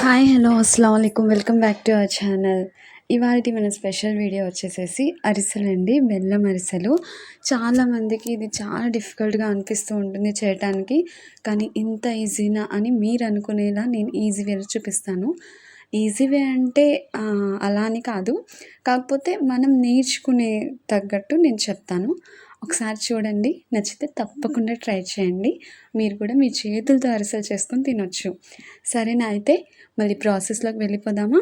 Hi hello అస్సలం అయికం welcome back to our channel ఇవాళ మన స్పెషల్ వీడియో వచ్చేసేసి అరిసెలు అండి బెల్లం అరిసెలు. చాలామందికి ఇది చాలా డిఫికల్ట్గా అనిపిస్తూ ఉంటుంది చేయటానికి కానీ ఇంత ఈజీనా అని మీరు అనుకునేలా నేను ఈజీ వేలో చూపిస్తాను. ఈజీ వే అంటే అలా అని కాదు. కాకపోతే మనం నేర్చుకునే తగ్గట్టు నేను చెప్తాను. ఒకసారి చూడండి. నచ్చితే తప్పకుండా ట్రై చేయండి. మీరు కూడా మీ చేతులతో అరిసెలు చేసుకొని తినొచ్చు. సరేనా అయితే? మళ్ళీ ప్రాసెస్లోకి వెళ్ళిపోదామా?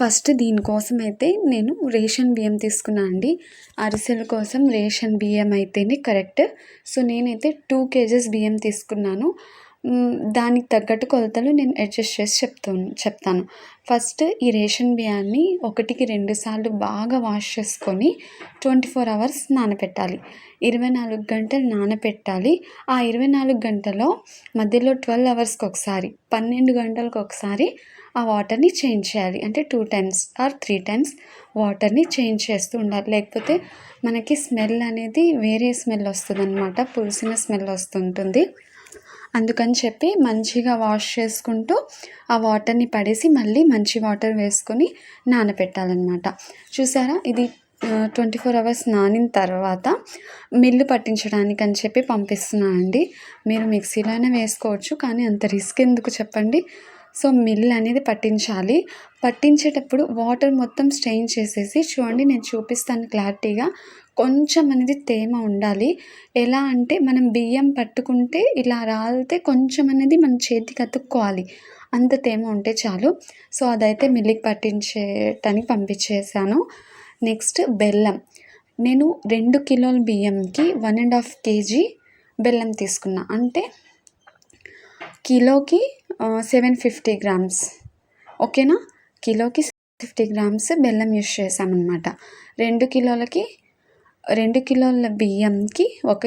ఫస్ట్ దీనికోసం అయితే నేను రేషన్ బియ్యం తీసుకున్నా అండి. అరిసెల కోసం రేషన్ బియ్యం అయితేనే కరెక్ట్. సో నేనైతే టూ కేజెస్ బియ్యం తీసుకున్నాను. దానికి తగ్గట్టు కొలతలు నేను అడ్జస్ట్ చేసి చెప్తాను చెప్తాను. ఫస్ట్ ఈ రేషన్ బియ్యాన్ని ఒకటికి రెండు సార్లు బాగా వాష్ చేసుకొని ట్వంటీ ఫోర్ అవర్స్ నానపెట్టాలి. ఇరవై నాలుగు గంటలు నానపెట్టాలి. ఆ ఇరవై నాలుగు గంటలో మధ్యలో ట్వెల్వ్ అవర్స్కి ఒకసారి పన్నెండు గంటలకు ఒకసారి ఆ వాటర్ని చేంజ్ చేయాలి. అంటే two times or three times వాటర్ని చేంజ్ చేస్తూ ఉండాలి. లేకపోతే మనకి స్మెల్ అనేది వేరే స్మెల్ వస్తుంది అనమాట పులిసిన స్మెల్ వస్తుంటుంది. అందుకని చెప్పి మంచిగా వాష్ చేసుకుంటూ ఆ వాటర్ని పడేసి మళ్ళీ మంచి వాటర్ వేసుకొని నానబెట్టాలన్నమాట చూసారా? ఇది ట్వంటీ ఫోర్ అవర్స్ నానిన తర్వాత మిల్లు పట్టించడానికి అని చెప్పి పంపిస్తున్నాను అండి మీరు మిక్సీలోనే వేసుకోవచ్చు కానీ అంత రిస్క్ ఎందుకు చెప్పండి? సో మిల్ అనేది పట్టించాలి. పట్టించేటప్పుడు వాటర్ మొత్తం స్ట్రెయిన్ చేసేసి చూడండి నేను చూపిస్తాను క్లారిటీగా. కొంచెం అనేది తేమ ఉండాలి. ఎలా అంటే మనం బియ్యం పట్టుకుంటే ఇలా రాలితే కొంచెం అనేది మన చేతికి అతుక్కోవాలి అంత తేమ ఉంటే చాలు. సో అదైతే మిల్లికి పట్టించేటానికి పంపించేసాను నెక్స్ట్ బెల్లం. నేను రెండు కిలోల బియ్యంకి వన్ అండ్ హాఫ్ కేజీ బెల్లం తీసుకున్నా. అంటే కిలోకి సెవెన్ ఫిఫ్టీ గ్రామ్స్ ఓకేనా? కిలోకి ఫిఫ్టీ గ్రామ్స్ బెల్లం యూస్ చేసామన్నమాట రెండు కిలోలకి రెండు కిలోల బియ్యంకి ఒక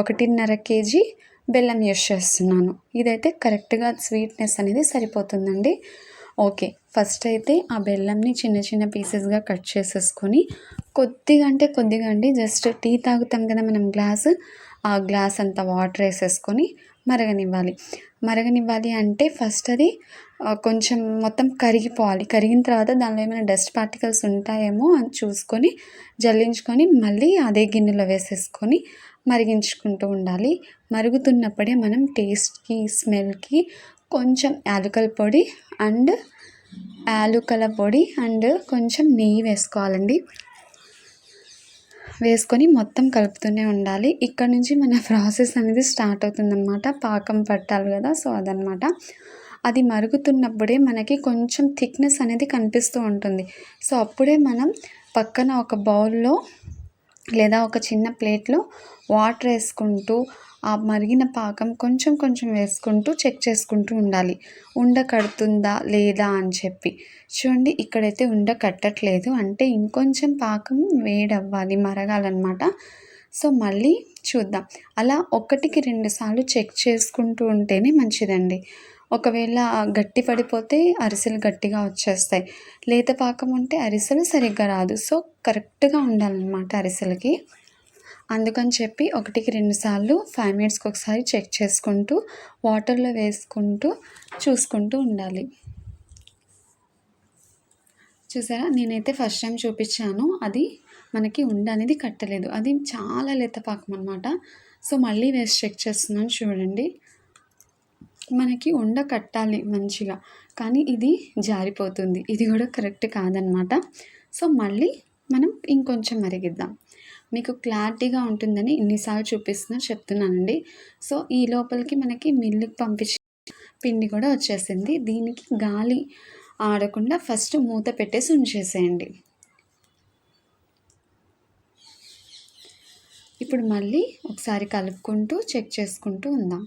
ఒకటిన్నర కేజీ బెల్లం యూస్ చేస్తున్నాను. ఇదైతే కరెక్ట్గా స్వీట్నెస్ అనేది సరిపోతుందండి. ఓకే ఫస్ట్ అయితే ఆ బెల్లంని చిన్న చిన్న పీసెస్గా కట్ చేసేసుకొని కొద్దిగా అంటే కొద్దిగా అండి జస్ట్ టీ తాగుతాం కదా మనం గ్లాస్ ఆ గ్లాస్ అంత వాటర్ వేసేసుకొని మరగనివ్వాలి. మరగనివ్వాలి అంటే ఫస్ట్ అది కొంచెం మొత్తం కరిగిపోవాలి. కరిగిన తర్వాత దానిలో ఏమైనా డస్ట్ పార్టికల్స్ ఉంటాయేమో అని చూసుకొని జల్లించుకొని మళ్ళీ అదే గిన్నెలో వేసేసుకొని మరిగించుకుంటూ ఉండాలి. మరుగుతున్నప్పుడే మనం టేస్ట్కి స్మెల్కి కొంచెం యాలకల పొడి అండ్ యాలుకల పొడి అండ్ కొంచెం నెయ్యి వేసుకోవాలండి. వేసుకొని మొత్తం కలుపుతూనే ఉండాలి. ఇక్కడ నుంచి మన ప్రాసెస్ అనేది స్టార్ట్ అవుతుందన్నమాట. పాకం పట్టాలి కదా సో అదనమాట అది మరుగుతున్నప్పుడే మనకి కొంచెం థిక్నెస్ అనేది కనిపిస్తూ ఉంటుంది. సో అప్పుడే మనం పక్కన ఒక బౌల్లో లేదా ఒక చిన్న ప్లేట్లో వాటర్ వేసుకుంటూ ఆ మరిగిన పాకం కొంచెం కొంచెం వేసుకుంటూ చెక్ చేసుకుంటూ ఉండాలి. ఉండ కడుతుందా లేదా అని చెప్పి. చూడండి ఇక్కడైతే ఉండ కట్టట్లేదు. అంటే ఇంకొంచెం పాకం వేడవ్వాలి మరగాలన్నమాట. సో మళ్ళీ చూద్దాం. అలా ఒకటికి రెండు సార్లు చెక్ చేసుకుంటూ ఉంటేనే మంచిదండి. ఒకవేళ గట్టి పడిపోతే అరిసెలు గట్టిగా వచ్చేస్తాయి. లేత పాకం ఉంటే అరిసెలు సరిగ్గా రాదు. సో కరెక్ట్గా ఉండాలన్నమాట అరిసెలకి. అందుకని చెప్పి ఒకటికి రెండు సార్లు ఫైవ్ మినిట్స్కి ఒకసారి చెక్ చేసుకుంటూ వాటర్లో వేసుకుంటూ చూసుకుంటూ ఉండాలి. చూసారా? నేనైతే ఫస్ట్ టైం చూపించాను. అది మనకి ఉండ అనేది కట్టలేదు. అది చాలా లేత పాకం అనమాట సో మళ్ళీ వేసి చెక్ చేస్తున్నాను చూడండి. మనకి ఉండ కట్టాలి మంచిగా. కానీ ఇది జారిపోతుంది. ఇది కూడా కరెక్ట్ కాదనమాట సో మళ్ళీ మనం ఇంకొంచెం మరిగిద్దాం. మీకు క్లారిటీగా ఉంటుందని ఇన్నిసార్లు చూపిస్తున్నా చెప్తున్నానండి. సో ఈ లోపలికి మనకి మిల్లుకి పంపించి పిండి కూడా వచ్చేసింది. దీనికి గాలి ఆడకుండా ఫస్ట్ మూత పెట్టేసి ఉంచేసేయండి. ఇప్పుడు మళ్ళీ ఒకసారి కలుపుకుంటూ చెక్ చేసుకుంటూ ఉందాం.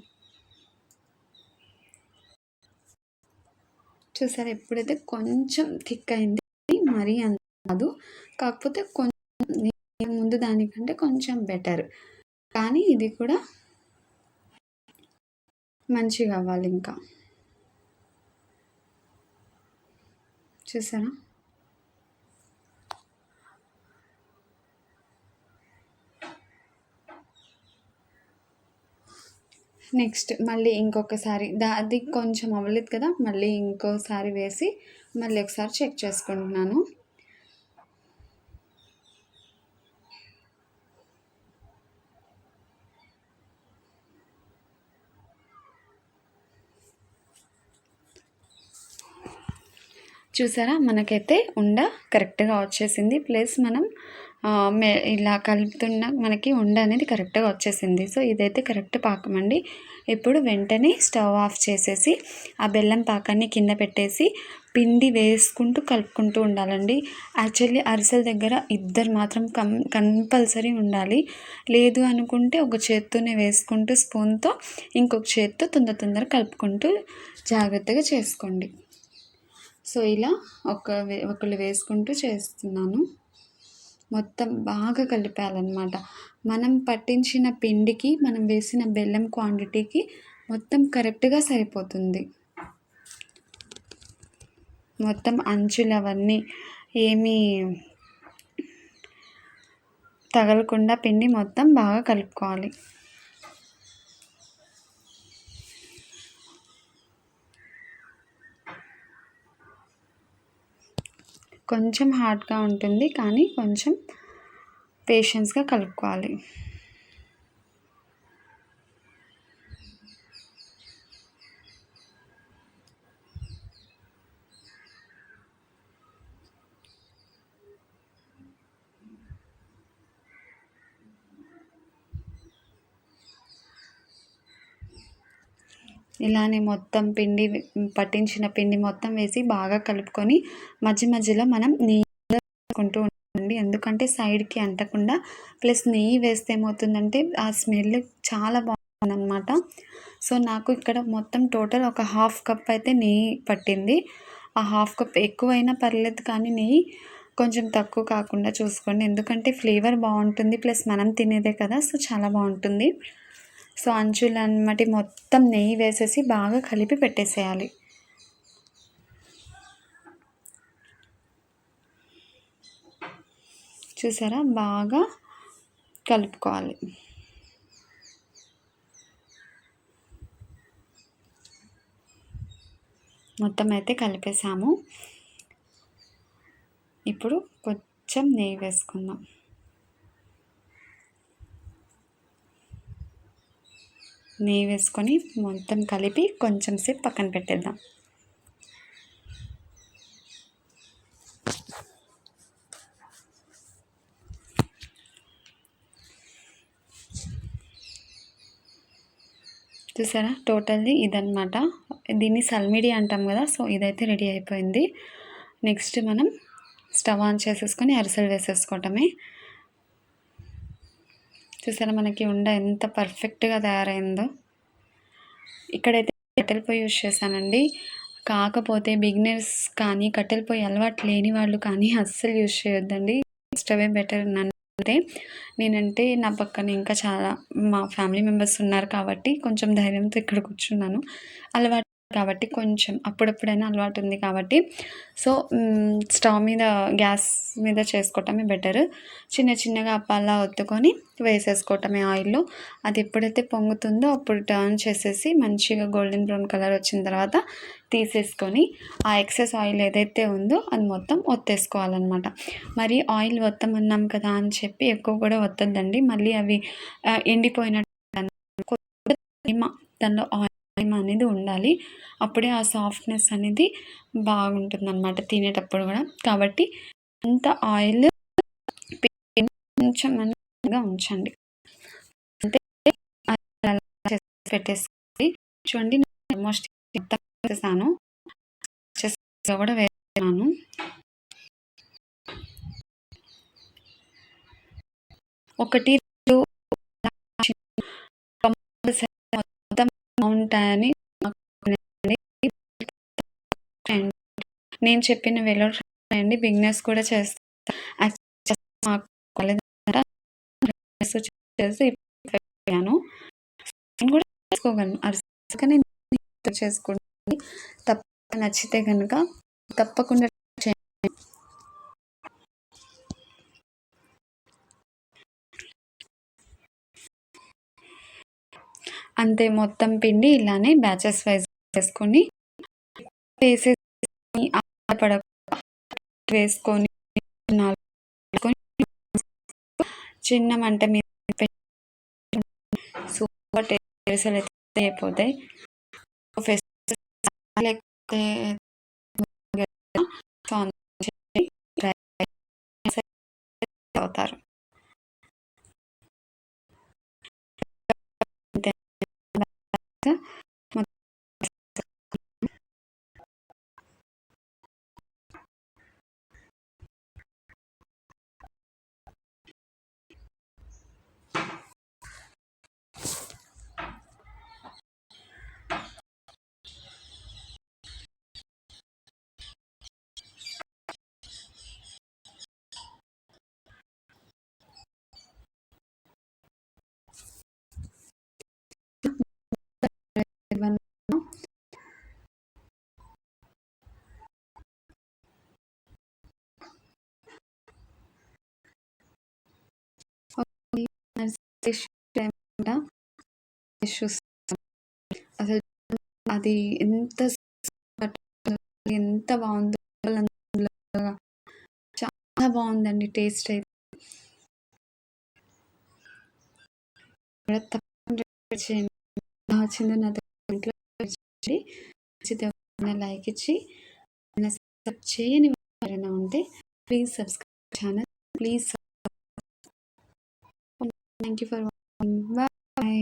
చూసారా ఎప్పుడైతే కొంచెం థిక్ అయింది మరీ అంత కాదు. కాకపోతే కొంచెం ముందు దానికంటే కొంచెం బెటర్ కానీ ఇది కూడా మంచిగా అవ్వాలి ఇంకా. చూసారా? నెక్స్ట్ మళ్ళీ ఇంకొకసారి దా అది కొంచెం అవ్వలేదు కదా మళ్ళీ ఇంకోసారి వేసి మళ్ళీ ఒకసారి చెక్ చేసుకుంటున్నాను. చూసారా? మనకైతే ఉండ కరెక్ట్గా వచ్చేసింది. ప్లస్ మనం మే ఇలా కలుపుతున్న మనకి ఉండ అనేది కరెక్ట్గా వచ్చేసింది. సో ఇదైతే కరెక్ట్ పాకం అండి. ఇప్పుడు వెంటనే స్టవ్ ఆఫ్ చేసేసి ఆ బెల్లం పాకాన్ని కింద పెట్టేసి పిండి వేసుకుంటూ కలుపుకుంటూ ఉండాలండి. యాక్చువల్లీ అరిసెల దగ్గర ఇద్దరు మాత్రం కం కంపల్సరీ ఉండాలి. లేదు అనుకుంటే ఒక చేత్తోనే వేసుకుంటూ స్పూన్తో ఇంకొక చేత్తో తొందర తొందర కలుపుకుంటూ జాగ్రత్తగా చేసుకోండి. సో ఇలా ఒక ఒకళ్ళు వేసుకుంటూ చేస్తున్నాను. మొత్తం బాగా కలిపాలన్నమాట. మనం పట్టించిన పిండికి మనం వేసిన బెల్లం క్వాంటిటీకి మొత్తం కరెక్ట్గా సరిపోతుంది. మొత్తం అంచులు అవన్నీ ఏమీ తగలకుండా పిండి మొత్తం బాగా కలుపుకోవాలి. కొంచెం హార్డ్గా ఉంటుంది కానీ కొంచెం పేషెన్స్గా కలుపుకోవాలి. ఇలానే మొత్తం పిండి పట్టించిన పిండి మొత్తం వేసి బాగా కలుపుకొని మధ్య మధ్యలో మనం నెయ్యి వేసుకుంటూ ఉండండి. ఎందుకంటే సైడ్కి అంటకుండా ప్లస్ నెయ్యి వేస్తే ఏమవుతుందంటే ఆ స్మెల్ చాలా బాగుందన్నమాట. సో నాకు ఇక్కడ మొత్తం టోటల్ ఒక హాఫ్ కప్ అయితే నెయ్యి పట్టింది. ఆ హాఫ్ కప్ ఎక్కువైనా పర్లేదు కానీ నెయ్యి కొంచెం తక్కువ కాకుండా చూసుకోండి. ఎందుకంటే ఫ్లేవర్ బాగుంటుంది ప్లస్ మనం తినేదే కదా సో చాలా బాగుంటుంది. సో అంచులన్నమాట మొత్తం నెయ్యి వేసేసి బాగా కలిపి పెట్టేసేయాలి. చూసారా? బాగా కలుపుకోవాలి. మొత్తం అయితే కలిపేసాము. ఇప్పుడు కొంచెం నెయ్యి వేసుకుందాం. నెయ్యి వేసుకొని మొత్తం కలిపి కొంచెం సేపు పక్కన పెట్టేద్దాం. చూసారా? టోటల్లీ ఇదనమాట దీన్ని సల్మిడి అంటాం కదా సో ఇదైతే రెడీ అయిపోయింది. నెక్స్ట్ మనం స్టవ్ ఆన్ చేసేసుకొని అరిసెలు వేసేసుకోవటమే. చూసారా మనకి ఉండ ఎంత పర్ఫెక్ట్గా తయారైందో. ఇక్కడైతే కట్టెల పొయ్యి యూజ్ చేశానండి. కాకపోతే బిగినర్స్ కానీ కట్టెల పొయ్యి అలవాటు లేని వాళ్ళు కానీ అస్సలు యూజ్ చేయొద్దండి. అవే బెటర్ అంటే నేనంటే నా పక్కన ఇంకా చాలా మా ఫ్యామిలీ మెంబర్స్ ఉన్నారు కాబట్టి కొంచెం ధైర్యంతో ఇక్కడ కూర్చున్నాను. అలవాటు కాబట్టి కొంచెం అప్పుడప్పుడైనా అలవాటు ఉంది కాబట్టి. సో స్టవ్ మీద గ్యాస్ మీద చేసుకోవటమే బెటర్. చిన్న చిన్నగా అప్పాలా ఒత్తుకొని వేసేసుకోవటమే ఆయిల్లో. అది ఎప్పుడైతే పొంగుతుందో అప్పుడు టర్న్ చేసేసి మంచిగా గోల్డెన్ బ్రౌన్ కలర్ వచ్చిన తర్వాత తీసేసుకొని ఆ ఎక్సెస్ ఆయిల్ ఏదైతే ఉందో అది మొత్తం ఒత్తేసుకోవాలన్నమాట. మరి ఆయిల్ ఒత్తమన్నాం కదా అని చెప్పి ఎక్కువ కూడా ఒత్తద్దండి. మళ్ళీ అవి ఎండిపోయినట్టు దానిలో ఆయిల్ అనేది ఉండాలి. అప్పుడే ఆ సాఫ్ట్నెస్ అనేది బాగుంటుంది అనమాట తినేటప్పుడు కూడా. కాబట్టి అంత ఆయిల్ కొంచెం ఉంచండి. అంటే పెట్టేసి చూడండి ఆల్మోస్ట్ వేసాను కూడా వేసాను ఒకటి ఉంటాయని నేను చెప్పిన వెలో అండి బిజినెస్ కూడా చేస్తాను కూడా చేసుకోగలను అరిసె చేసుకుంటుంది తప్ప నచ్చితే కనుక తప్పకుండా అంతే మొత్తం పిండి ఇలానే బ్యాచెస్ వైజ్ వేసుకొని వేసేసి వేసుకొని చిన్న మంట మీద సూపర్ టేస్ట్ అయితే అయిపోతాయి. లేకపోతే అవుతారు అసలు అది ఎంత ఎంత బాగుందో చాలా బాగుందండి టేస్ట్ అయితే. చేయండి. నచ్చిందో నా ఇంట్లో ఖచ్చితంగా లైక్ ఇచ్చి చేయని ఎవరైనా ఉంటే please subscribe channel please thank you for watching bye